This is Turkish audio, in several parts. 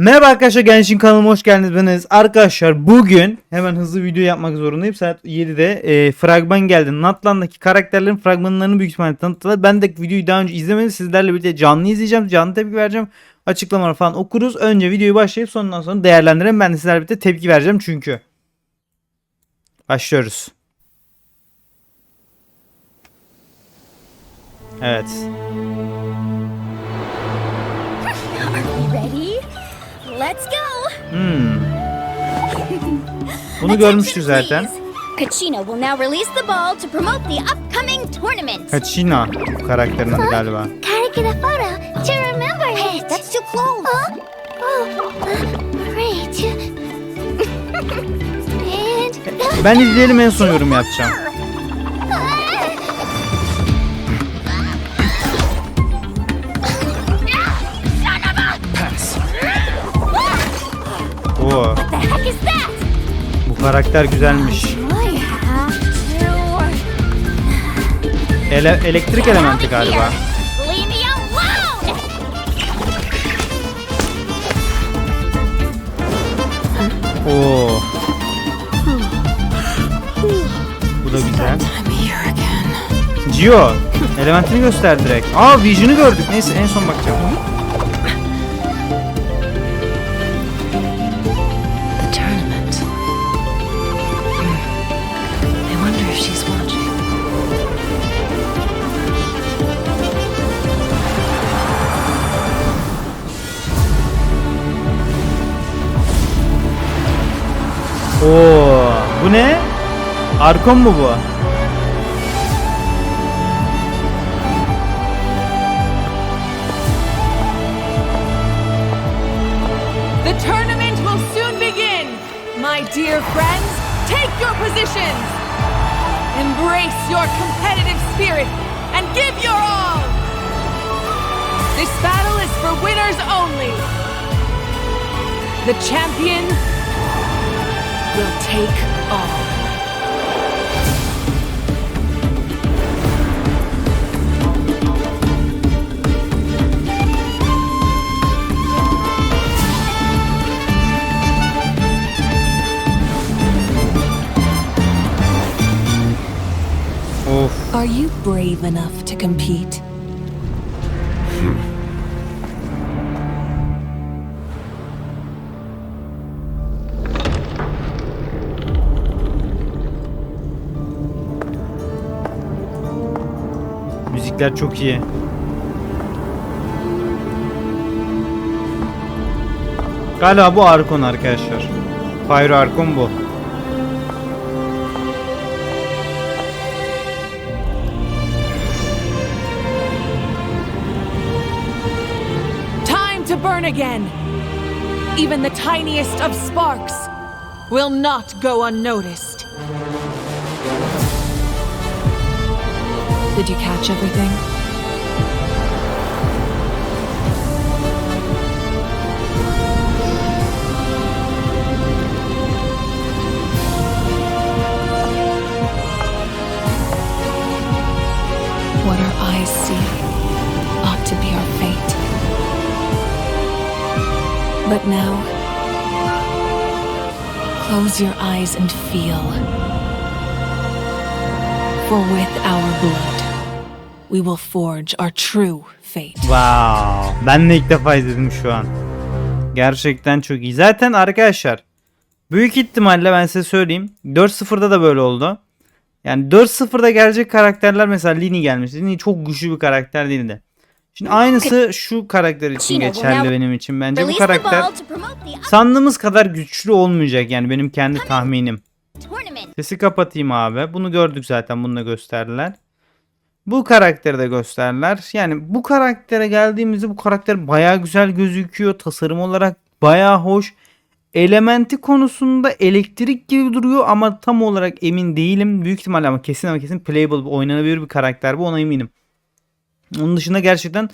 Merhaba arkadaşlar Gençin kanalıma hoş geldiniz. Arkadaşlar bugün hemen hızlı video yapmak zorundayım. Saat 7'de e, fragman geldi. Natlan'daki karakterlerin fragmanlarını büyük ihtimalle tanıttılar. Ben de videoyu daha önce izlemedim. Sizlerle birlikte canlı izleyeceğim. Canlı tepki vereceğim. Açıklamaları falan okuruz. Önce videoyu başlayıp sondan sonra değerlendirelim. Ben de sizlerle birlikte tepki vereceğim çünkü. Başlıyoruz. Evet. Hmm. Bunu görmüştük zaten. Kachina will now release the ball to promote the upcoming tournament. Kaçina karakterinin adı galiba. Gotta get a photo to remember it. That's too close. Oh, uh, great. And Ben izleyelim en son yorum yapacağım. Karakter güzelmiş. Ele- elektrik elementi galiba. Oo. Bu da güzel. Gio, elementini göster direkt. Aa, Vision'ı gördük. Neyse en son bakacağım. Bu ne? Arkon mu bu? The tournament will soon begin. My dear friends, take your positions. Embrace your competitive spirit and give your all. This battle is for winners only. The champion will take. Are you brave enough to compete? Müzikler çok iyi. Galiba bu Arkon arkadaşlar. Pyro Arkon bu. Time to burn again. Even the tiniest of sparks will not go unnoticed. Did you catch everything? What our eyes see ought to be our fate. But now, close your eyes and feel. For with our blood, we will forge our true fate. Wow. Ben de ilk defa izledim şu an. Gerçekten çok iyi. Zaten arkadaşlar büyük ihtimalle ben size söyleyeyim. 4-0'da da böyle oldu. Yani 4-0'da gelecek karakterler mesela Lini gelmiş. Lini çok güçlü bir karakter değildi. Şimdi aynısı şu karakter için geçerli benim için. Bence bu karakter sandığımız kadar güçlü olmayacak yani benim kendi tahminim. Sesi kapatayım abi. Bunu gördük zaten. Bunu da gösterdiler. Bu karakteri de gösterdiler. Yani bu karaktere geldiğimizde bu karakter baya güzel gözüküyor. Tasarım olarak baya hoş. Elementi konusunda elektrik gibi duruyor ama tam olarak emin değilim. Büyük ihtimalle ama kesin ama kesin playable, oynanabilir bir karakter bu ona eminim. Onun dışında gerçekten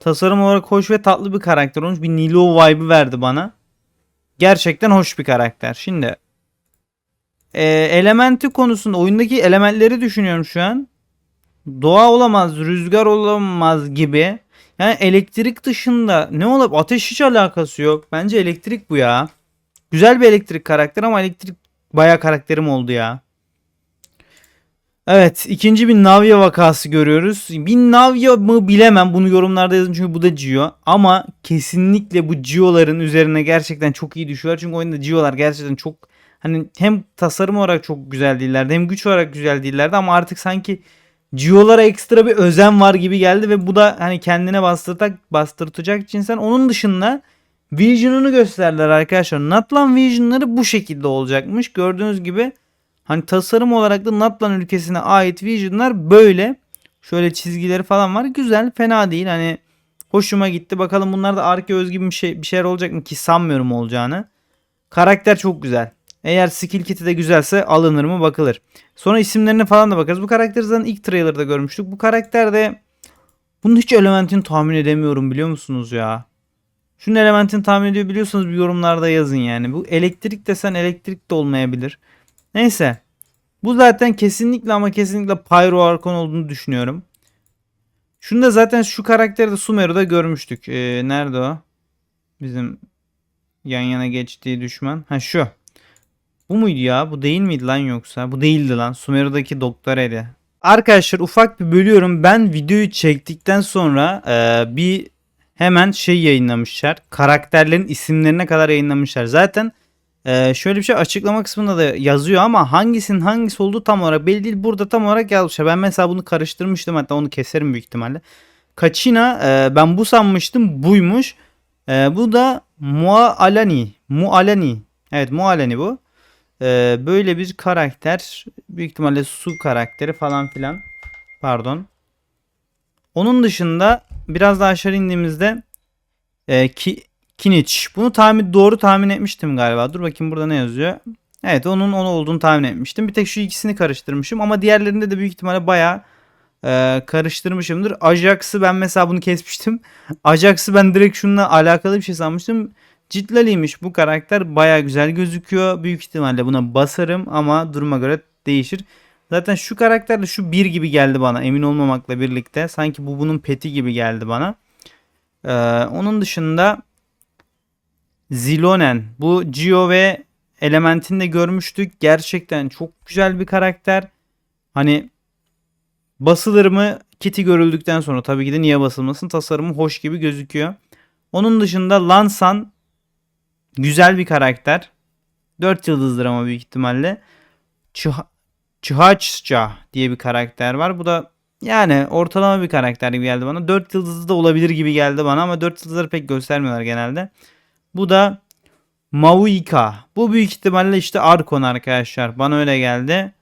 tasarım olarak hoş ve tatlı bir karakter olmuş. Bir Nilo vibe'ı verdi bana. Gerçekten hoş bir karakter. Şimdi e, elementi konusunda oyundaki elementleri düşünüyorum şu an. Doğa olamaz, rüzgar olamaz gibi. Yani elektrik dışında ne olup ateş hiç alakası yok. Bence elektrik bu ya. Güzel bir elektrik karakter ama elektrik bayağı karakterim oldu ya. Evet ikinci bir Navya vakası görüyoruz. Bir Navya mı bilemem bunu yorumlarda yazın çünkü bu da Gio. Ama kesinlikle bu Gio'ların üzerine gerçekten çok iyi düşüyorlar. Çünkü oyunda Gio'lar gerçekten çok hani hem tasarım olarak çok güzel değillerdi hem güç olarak güzel değillerdi ama artık sanki Gio'lara ekstra bir özen var gibi geldi ve bu da hani kendine bastırtak bastırtacak cinsen. Onun dışında Vision'unu gösterdiler arkadaşlar. Natlan Vision'ları bu şekilde olacakmış. Gördüğünüz gibi hani tasarım olarak da Natlan ülkesine ait Vision'lar böyle. Şöyle çizgileri falan var. Güzel, fena değil. Hani hoşuma gitti. Bakalım bunlarda Arke özgü bir şey bir şeyler olacak mı ki sanmıyorum olacağını. Karakter çok güzel. Eğer skill kit'i de güzelse alınır mı bakılır. Sonra isimlerine falan da bakarız. Bu karakteri zaten ilk trailer'da görmüştük. Bu karakter de bunun hiç elementini tahmin edemiyorum biliyor musunuz ya? Şunun elementini tahmin ediyor biliyorsanız bir yorumlarda yazın yani. Bu elektrik desen elektrik de olmayabilir. Neyse. Bu zaten kesinlikle ama kesinlikle Pyro Archon olduğunu düşünüyorum. Şunu da zaten şu karakteri de Sumeru'da görmüştük. Ee, nerede o? Bizim yan yana geçtiği düşman. Ha şu. Bu muydu ya? Bu değil miydi lan yoksa? Bu değildi lan. Sumeru'daki Doktor Eli. Arkadaşlar ufak bir bölüyorum. Ben videoyu çektikten sonra e, bir hemen şey yayınlamışlar. Karakterlerin isimlerine kadar yayınlamışlar. Zaten e, şöyle bir şey açıklama kısmında da yazıyor ama hangisinin hangisi olduğu tam olarak belli değil. Burada tam olarak yazmışlar. Ben mesela bunu karıştırmıştım. Hatta onu keserim büyük ihtimalle. Kaçina e, ben bu sanmıştım. Buymuş. E, bu da Mualani. Mualani. Evet Mualani bu. Ee, böyle bir karakter. Büyük ihtimalle su karakteri falan filan. Pardon. Onun dışında biraz daha aşağı indiğimizde e, ki, Kiniç. Bunu tahmin doğru tahmin etmiştim galiba. Dur bakayım burada ne yazıyor. Evet onun onu olduğunu tahmin etmiştim. Bir tek şu ikisini karıştırmışım ama diğerlerinde de büyük ihtimalle bayağı e, karıştırmışımdır. Ajax'ı ben mesela bunu kesmiştim. Ajax'ı ben direkt şununla alakalı bir şey sanmıştım. Citlali'ymiş bu karakter baya güzel gözüküyor. Büyük ihtimalle buna basarım ama duruma göre değişir. Zaten şu karakter de şu bir gibi geldi bana emin olmamakla birlikte. Sanki bu bunun peti gibi geldi bana. Ee, onun dışında Zilonen. Bu Gio ve Element'ini de görmüştük. Gerçekten çok güzel bir karakter. Hani basılır mı kiti görüldükten sonra tabii ki de niye basılmasın tasarımı hoş gibi gözüküyor. Onun dışında Lansan Güzel bir karakter. 4 yıldızdır ama büyük ihtimalle. Çıha Çıhaçça diye bir karakter var. Bu da yani ortalama bir karakter gibi geldi bana. 4 yıldızlı da olabilir gibi geldi bana ama 4 yıldızları pek göstermiyorlar genelde. Bu da Mauika. Bu büyük ihtimalle işte Arkon arkadaşlar. Bana öyle geldi.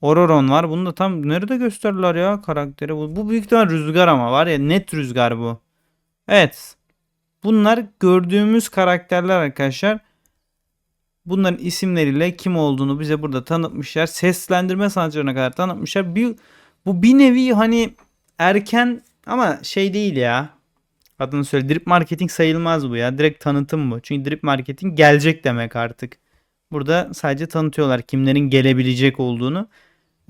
Ororon var. Bunu da tam nerede gösterdiler ya karakteri. Bu, bu büyük ihtimal rüzgar ama var ya net rüzgar bu. Evet. Bunlar gördüğümüz karakterler arkadaşlar. Bunların isimleriyle kim olduğunu bize burada tanıtmışlar. Seslendirme sanatçılarına kadar tanıtmışlar. Bir, bu bir nevi hani erken ama şey değil ya. Adını söyle. Drip marketing sayılmaz bu ya. Direkt tanıtım bu. Çünkü drip marketing gelecek demek artık. Burada sadece tanıtıyorlar kimlerin gelebilecek olduğunu.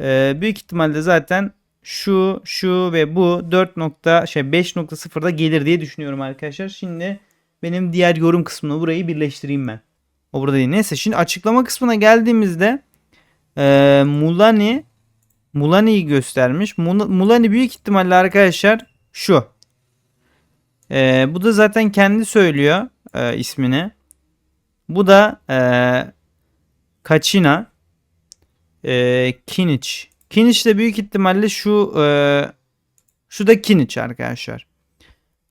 Ee, büyük ihtimalle zaten şu, şu ve bu 4 nokta şey 5.0'da gelir diye düşünüyorum arkadaşlar. Şimdi benim diğer yorum kısmını burayı birleştireyim ben. O burada değil. Neyse şimdi açıklama kısmına geldiğimizde e, Mulani Mulani'yi göstermiş. Mul- Mulani büyük ihtimalle arkadaşlar şu. E, bu da zaten kendi söylüyor e, ismini. Bu da e, Kachina e, Kiniç. Kiniç de büyük ihtimalle şu e, şu da Kiniç arkadaşlar.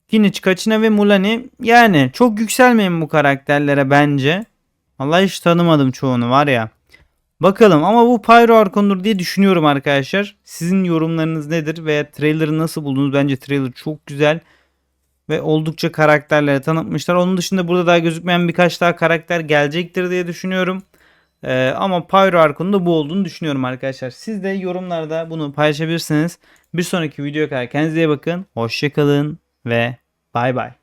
Kiniç, Kaçina ve Mulani yani çok yükselmeyin bu karakterlere bence. Vallahi hiç tanımadım çoğunu var ya. Bakalım ama bu Pyro Arkon'dur diye düşünüyorum arkadaşlar. Sizin yorumlarınız nedir veya trailer'ı nasıl buldunuz? Bence trailer çok güzel ve oldukça karakterlere tanıtmışlar. Onun dışında burada daha gözükmeyen birkaç daha karakter gelecektir diye düşünüyorum. Ee, ama Pyro Arkon'un da bu olduğunu düşünüyorum arkadaşlar. Siz de yorumlarda bunu paylaşabilirsiniz. Bir sonraki videoya kadar kendinize iyi bakın. Hoşçakalın ve bay bay.